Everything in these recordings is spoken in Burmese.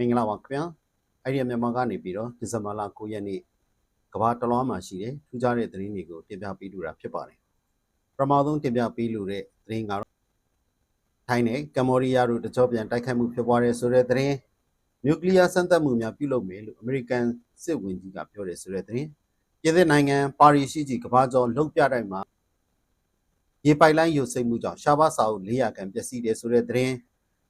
မင်္ဂလာပါခင်ဗျာအဲ့ဒီမြန်မာကနေပြီးတော့ဒီဇင်ဘာလ9ရက်နေ့ကမ္ဘာတလွှားမှာရှိတဲ့ထူးခြားတဲ့သတင်းတွေကိုတင်ပြပေးလိုတာဖြစ်ပါတယ်ပထမဆုံးတင်ပြပေးလိုတဲ့သတင်းကတော့ထိုင်းနဲ့ကမ္ဘောဒီးယားတို့တကြောပြန်တိုက်ခိုက်မှုဖြစ်ပွားတဲ့ဆိုတဲ့သတင်းနျူကလ িয়ার စမ်းသပ်မှုများပြုလုပ်မယ်လို့အမေရိကန်စစ်ဝင်ကြီးကပြောတယ်ဆိုတဲ့သတင်းပြည်သစ်နိုင်ငံပါရီရှိကြီးကမ္ဘာကျော်လှုပ်ပြတိုင်းမှာရေပိုက်လိုင်းယိုစိမ့်မှုကြောင့်ရှားပါစာအုပ်400ခန့်ပျက်စီးတယ်ဆိုတဲ့သတင်း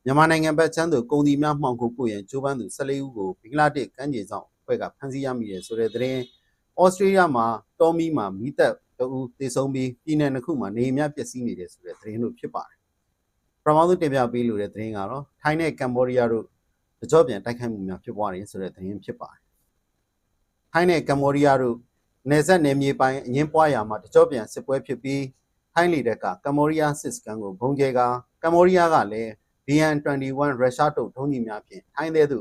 မြန်မာနိုင်ငံဘက်ချမ်းသို့ကုန်ဒီများမှောင်ခိုပို့ရန်ကြိုးပမ်းသူ14ဦးကိုဘင်္ဂလားဒေ့ရှ်ကမ်းခြေဆောင်အဖွဲ့ကဖမ်းဆီးရမိတယ်ဆိုတဲ့သတင်း။ဩစတြေးလျမှာတော်မီမှာမိသက်တအူးတေဆုံးပြီးပြည်내တစ်ခုမှာနေအများပျက်စီးနေတယ်ဆိုတဲ့သတင်းတို့ဖြစ်ပါတယ်။ပထမဆုံးတင်ပြပေးလိုတဲ့သတင်းကတော့ထိုင်းနဲ့ကမ္ဘောဒီးယားတို့တကြောပြန်တိုက်ခိုက်မှုများဖြစ်ပွားတယ်ဆိုတဲ့သတင်းဖြစ်ပါတယ်။ထိုင်းနဲ့ကမ္ဘောဒီးယားတို့နယ်စပ်နယ်မြေပိုင်းအငင်းပွားရာမှာတကြောပြန်စစ်ပွဲဖြစ်ပြီးထိုင်းလေတပ်ကကမ္ဘောဒီးယားစစ်စကန်ကိုဘုံကျဲကကမ္ဘောဒီးယားကလည်း BN21 ရုရှားတုပ်ထုံးကြီးများဖြင့်ထိုင်းသေးသူ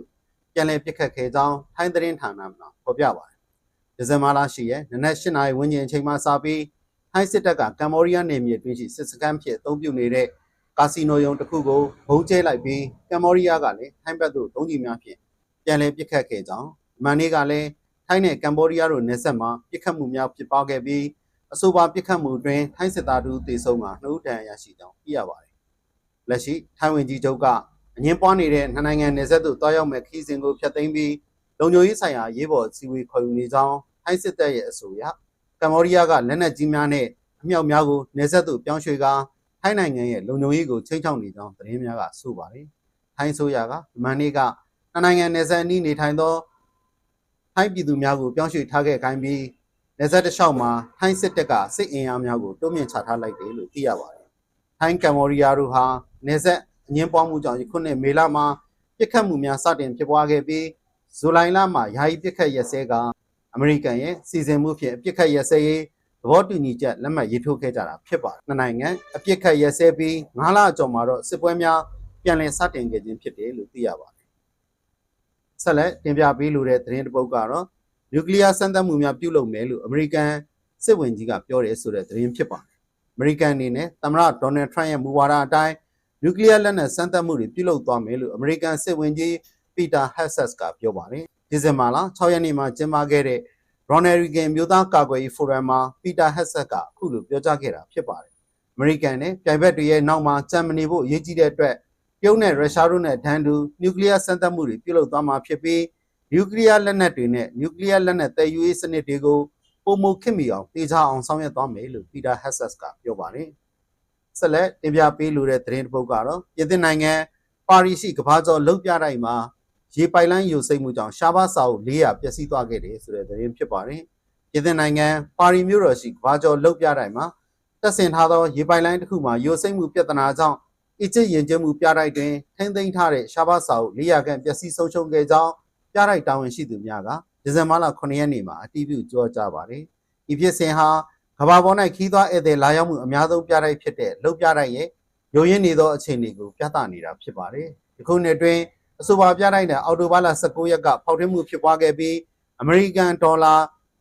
ပြန်လည်ပစ်ခတ်ခဲ့ကြောင်းထိုင်းသတင်းဌာနမှဖော်ပြပါတယ်။ဒီဇင်ဘာလ10ရက်နနက်8နာရီဝန်းကျင်အချိန်မှစပြီးထိုင်းစစ်တပ်ကကမ္ဘောဒီးယားနယ်မြေတွင်းရှိစစ်စခန်းဖြစ်အသုံးပြုနေတဲ့ကာစီနိုယုံတစ်ခုကိုဘုံကျဲလိုက်ပြီးကမ္ဘောဒီးယားကလည်းထိုင်းဘက်သို့ထုံးကြီးများဖြင့်ပြန်လည်ပစ်ခတ်ခဲ့ကြောင်းမန်နေကလည်းထိုင်းနဲ့ကမ္ဘောဒီးယားတို့နယ်စပ်မှာပစ်ခတ်မှုများဖြစ်ပွားခဲ့ပြီးအဆိုပါပစ်ခတ်မှုတွင်ထိုင်းစစ်သားတို့တေဆုံးမှာနှုတ်တန်ရရှိကြောင်းသိရပါတယ်။ လက်ရှိထိုင်းဝင်ကြီးချုပ်ကအငင်းပွားနေတဲ့နှစ်နိုင်ငံနယ်စပ်သို့တွားရောက်မဲ့ခီးစဉ်ကိုဖျက်သိမ်းပြီးလုံခြုံရေးဆိုင်ရာရေးပေါ်စီဝေးခေါ်ယူနေကြောင်းထိုင်းစစ်တပ်ရဲ့အဆိုအရကမ္ဘောဒီးယားကလက်နက်ကြီးများနဲ့အမြောက်များကိုနယ်စပ်သို့ပြောင်းရွှေ့ကာထိုင်းနိုင်ငံရဲ့လုံခြုံရေးကိုချိန်ချောက်နေကြောင်းသတင်းများကဆိုပါတယ်။ထိုင်းဆိုရကမန်နေကနှစ်နိုင်ငံနယ်စပ်အနီးနေထိုင်သောထိုင်းပြည်သူများကိုပြောင်းရွှေ့ထားခဲ့ခိုင်းပြီးနယ်စပ်တစ်လျှောက်မှာထိုင်းစစ်တပ်ကစစ်အင်အားများကိုတိုးမြင့်ချထားလိုက်တယ်လို့သိရပါတယ်။ ထိုင်းကမ္ဘောဒီးယားတို့ဟာနယ်စပ်အငင်းပွားမှုကြောင့်ယခုနှစ်မေလမှာပြစ်ခတ်မှုများစတင်ဖြစ်ပွားခဲ့ပြီးဇူလိုင်လမှာယာယီပြစ်ခတ်ရက်စဲကအမေရိကန်ရဲ့စီစဉ်မှုဖြင့်ပြစ်ခတ်ရက်စဲရေးသဘောတူညီချက်လက်မှတ်ရေးထိုးခဲ့ကြတာဖြစ်ပါတယ်။နှစ်နိုင်ငံအပြစ်ခတ်ရက်စဲပြီး9လအကျော်မှာတော့စစ်ပွဲများပြန်လည်စတင်ခဲ့ခြင်းဖြစ်တယ်လို့သိရပါတယ်။ဆက်လက်တင်ပြပေးလိုတဲ့သတင်းတစ်ပုဒ်ကတော့နျူကလ িয়ার စမ်းသပ်မှုများပြုလုပ်မယ်လို့အမေရိကန်စစ်ဝင်ကြီးကပြောတယ်ဆိုတဲ့သတင်းဖြစ်ပါတယ်။ အမေရိကန်အနေနဲ့သမ္မတဒေါ်နယ်ထရန့်ရဲ့မူဝါဒအတိုင်းနျူကလ িয়ার လက်နက်စမ်းသပ်မှုတွေပြုလုပ်သွားမယ်လို့အမေရိကန်စစ်ဝင်ကြီးပီတာဟက်ဆတ်ကပြောပါတယ်။ဒီဇင်ဘာလ6ရက်နေ့မှာကျင်းပခဲ့တဲ့ Ronald Reagan မျိုးသားကာကွယ်ရေးဖိုရမ်မှာပီတာဟက်ဆတ်ကအခုလိုပြောကြားခဲ့တာဖြစ်ပါတယ်။အမေရိကန်နဲ့ပြိုင်ဘက်တွေရဲ့နောက်မှာကြံမနေဖို့အရေးကြီးတဲ့အတွက်ပြုံးနဲ့ရုရှားတို့နဲ့ဒန်တူနျူကလ িয়ার စမ်းသပ်မှုတွေပြုလုပ်သွားမှာဖြစ်ပြီးနျူကလ িয়ার လက်နက်တွေနဲ့နျူကလ িয়ার လက်နက်တည်ယူရေးစနစ်တွေကို ပုံမခင်မီအောင်တေချာအောင်ဆောင်ရွက်သွားမယ်လို့ပီတာဟက်ဆတ်ကပြောပါတယ်။ဆက်လက်တင်ပြပေးလိုတဲ့သတင်းတစ်ပုဒ်ကတော့ပြည်သစ်နိုင်ငံပါရီရှိကမ္ဘာကျော်လှုပ်ပြတိုင်းမှာရေပိုက်လိုင်းယိုစိမ့်မှုကြောင့်ရှားပါစာအုပ်400ပျက်စီးသွားခဲ့တယ်ဆိုတဲ့သတင်းဖြစ်ပါတယ်။ပြည်သစ်နိုင်ငံပါရီမြို့တော်ရှိကမ္ဘာကျော်လှုပ်ပြတိုင်းမှာတက်ဆင်ထားသောရေပိုက်လိုင်းတစ်ခုမှာယိုစိမ့်မှုပြဿနာကြောင့်အစ်ချစ်ရင်ကျမှုပြတိုက်တွင်ထိမ့်သိမ်းထားတဲ့ရှားပါစာအုပ်400ခန့်ပျက်စီးဆုံးရှုံးခဲ့ကြောင်းပြတိုက်တာဝန်ရှိသူများက ဒီဇင်ဘာလ9ရက်နေ့မှာအတည်ပြုကြောကြားပါတယ်။ဤဖြစ်စဉ်ဟာကမ္ဘာပေါ်၌ခီးသွွားဧည့်သည်လာရောက်မှုအများဆုံးပြတိုက်ဖြစ်တဲ့လှုပ်ပြတိုက်ရဲ့ရုံရင်းနေသောအခြေအနေကိုပြသနေတာဖြစ်ပါတယ်။ဒီခုနှစ်တွင်အဆိုပါပြတိုက်နဲ့အော်တိုဘာလ19ရက်ကဖောက်ထွင်းမှုဖြစ်ပွားခဲ့ပြီးအမေရိကန်ဒေါ်လာ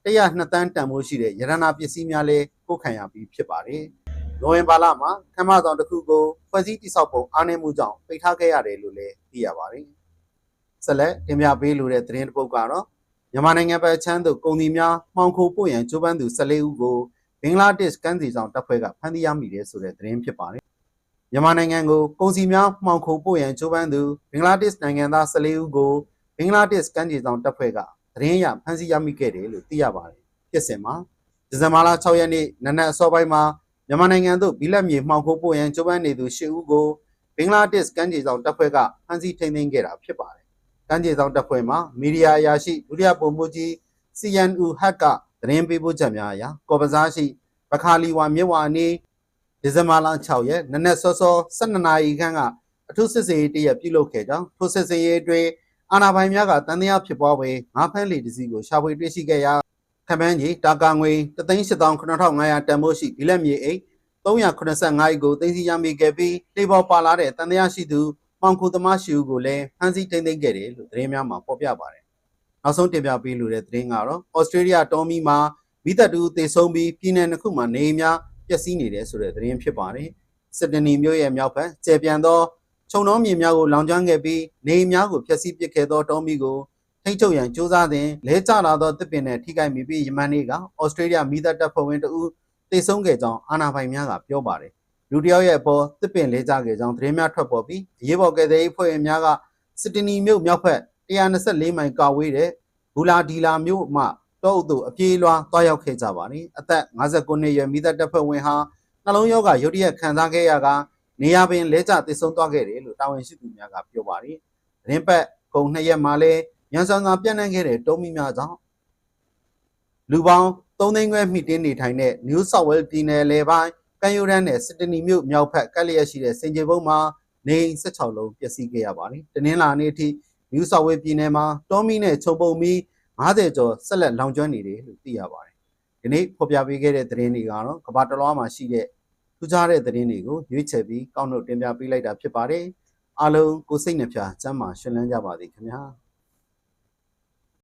102တန်းတန်ဖိုးရှိတဲ့ရတနာပစ္စည်းများလည်းပို့ခံရပြီးဖြစ်ပါတယ်။နိုဝင်ဘာလမှာခမ်းမဆောင်တစ်ခုကိုဖွဲ့စည်းတိစောက်ပုံအားနည်းမှုကြောင့်ပိတ်ထားခဲ့ရတယ်လို့လည်းသိရပါတယ်။ဆက်လက်တင်ပြပေးလိုတဲ့သတင်းတစ်ပုဒ်ကတော့ မြန်မာနိုင်ငံဘက်ချမ်းသို့ကုန်သည်များမှောင်ခိုပို့ရန်ကြိုးပမ်းသူ14ဦးကိုဘင်္ဂလားဒေ့ရှ်ကမ်းစီဆောင်တပ်ဖွဲ့ကဖမ်းဆီးရမိတယ်ဆိုတဲ့သတင်းဖြစ်ပါတယ်။မြန်မာနိုင်ငံကိုကုန်စည်များမှောင်ခိုပို့ရန်ကြိုးပမ်းသူဘင်္ဂလားဒေ့ရှ်နိုင်ငံသား14ဦးကိုဘင်္ဂလားဒေ့ရှ်ကမ်းစီဆောင်တပ်ဖွဲ့ကသတင်းရဖမ်းဆီးရမိခဲ့တယ်လို့သိရပါတယ်။ဖြစ်စဉ်မှာဒီဇင်ဘာလ6ရက်နေ့နနက်အစောပိုင်းမှာမြန်မာနိုင်ငံသို့ဘီလက်မြေမှောင်ခိုပို့ရန်ကြိုးပမ်းနေသူ10ဦးကိုဘင်္ဂလားဒေ့ရှ်ကမ်းခြေဆောင်တပ်ဖွဲ့ကဖမ်းဆီးထိန်းသိမ်းခဲ့တာဖြစ်ပါတယ်။ ကမ်းခြေဆောင်တပ်ဖွဲ့မှမီဒီယာအရာရှိဒုတိယပုံမှူးကြီး CNU ဟက်ကသတင်းပေးပို့ချက်များအရကော်ပစားရှိပခါလီဝါမြစ်ဝါအနီးဒီဇင်ဘာလ6ရက်နနက်စောစော12နာရီခန့်ကအထူးစစ်စေးတရက်ပြုလုပ်ခဲ့ကြောင်းထိုစစ်စေးအတွင်းအာဏာပိုင်များကတန်တရားဖြစ်ပွားဝေငါးဖမ်းလေတစည်းကိုရှာဖွေတွေ့ရှိခဲ့ရာခမန်းကြီးတာကာငွေ3,8500တန်ဖိုးရှိဘီလက်မြေအိတ်385အိတ်ကိုသိမ်းဆည်းရမိခဲ့ပြီးလေပေါ်ပါလာတဲ့တန်တရားရှိသူ မှောင်ခိုသမားရှီဦးကိုလည်းဖမ်းဆီးထိန်းသိမ်းခဲ့တယ်လို့သတင်းများမှာဖော်ပြပါတယ်။နောက်ဆုံးတင်ပြပေးလိုတဲ့သတင်းကတော့ဩစတြေးလျတောမီမှာမိသက်တူသေဆုံးပြီးပြည်နယ်တစ်ခုမှာနေအိမ်များပျက်စီးနေတယ်ဆိုတဲ့သတင်းဖြစ်ပါတယ်။စတနီမြို့ရဲ့မြောက်ဘက်ကျေပြန်သောခြုံနှောင်းမြေများကိုလောင်ကျွမ်းခဲ့ပြီးနေအိမ်များကိုဖျက်ဆီးပစ်ခဲ့သောတောမီကိုထိတ်ချုပ်ရန်ကြိုးစားစဉ်လဲကျလာသောတစ်ပင်နဲ့ထိခိုက်မိပြီးယမန်နေ့ကဩစတြေးလျမိသက်တပ်ဖွဲ့ဝင်တဦးသေဆုံးခဲ့ကြောင်းအာဏာပိုင်များကပြောပါတယ် လူတစ်ယောက်ရဲ့အပေါ်တစ်ပင်လဲကျခဲ့ကြောင်းသတင်းများထွက်ပေါ်ပြီးအရေးပေါ်ကယ်ဆယ်ရေးဖွဲ့ဝင်များကစစ်တနီမြို့မြောက်ဘက်124မိုင်ကာဝေးတဲ့ဘူလာဒီလာမြို့မှတောအုပ်သို့အပြေးလွှားတွားရောက်ခဲ့ကြပါတယ်အသက်59နှစ်အရွယ်မိသက်တပ်ဖွဲ့ဝင်ဟာနှလုံးရောဂါရုတ်တရက်ခံစားခဲ့ရကနေရာပင်လဲကျသေဆုံးသွားခဲ့တယ်လို့တာဝန်ရှိသူများကပြောပါတယ်။သတင်းပတ်ကုံနှစ်ရက်မှာလဲရန်ဆောင်သာပြန့်နှံ့ခဲ့တဲ့တုံးမီများကြောင့်လူပေါင်း3သိန်းခွဲမိတင်းနေထိုင်တဲ့ New South Wales ပြည်နယ်လေပိုင်းက န်ယူရန်နဲ့စစ်တနီမြို့မြောက်ဘက်ကပ်လျက်ရှိတဲ့စင်ကြေဘုံမှာနေအိမ်16လုံးပျက်စီးခဲ့ရပါတယ်။တနင်္လာနေ့အထိ New South Wales ပြည်နယ်မှာတောမီနဲ့ချုံပုံမီ90ကျော်ဆက်လက်လောင်ကျွမ်းနေတယ်လို့သိရပါတယ်။ဒီနေ့ဖော်ပြပေးခဲ့တဲ့သတင်းတွေကတော့ကမ္ဘာတစ်လွှားမှာရှိတဲ့ထူးခြားတဲ့သတင်းတွေကိုရွေးချယ်ပြီးကောက်နှုတ်တင်ပြပေးလိုက်တာဖြစ်ပါတယ်။အားလုံးကိုယ်စိတ်နှဖျားစမ်းမရှင်လန်းကြပါသည်ခင်ဗျာ။